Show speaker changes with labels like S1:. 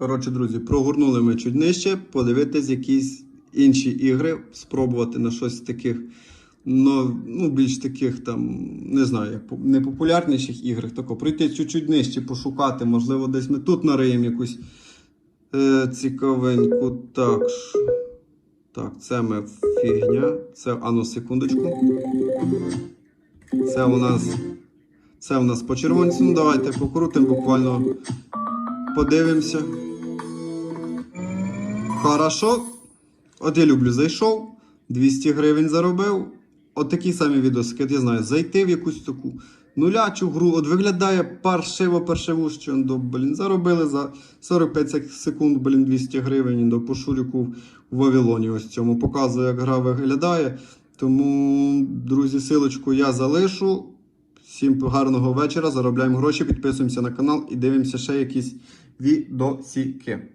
S1: Коротше, друзі, прогорнули ми чуть нижче, подивитись якісь інші ігри, спробувати на щось таких, ну, ну більш таких там, не знаю, непопулярніших іграх. Тако, пройти чуть-чуть нижче, пошукати. Можливо, десь ми тут нариємо якусь е, цікавеньку. Так. Так, це ми фігня. Це, а ну, секундочку. Це у нас. Це у нас по червонцю. Ну, давайте покрутимо буквально. Подивимося. Хорошо. От я люблю, зайшов, 200 гривень заробив. От такі самі відосики, от я знаю, зайти в якусь таку нулячу гру, от виглядає паршиво паршиво, що до, блін, заробили за 45 секунд, блін, 200 гривень до пошуріку в Вавилоні. Ось цьому показую, як гра виглядає. Тому, друзі, силочку я залишу. Всім гарного вечора. Заробляємо гроші, підписуємося на канал і дивимося ще якісь відосики.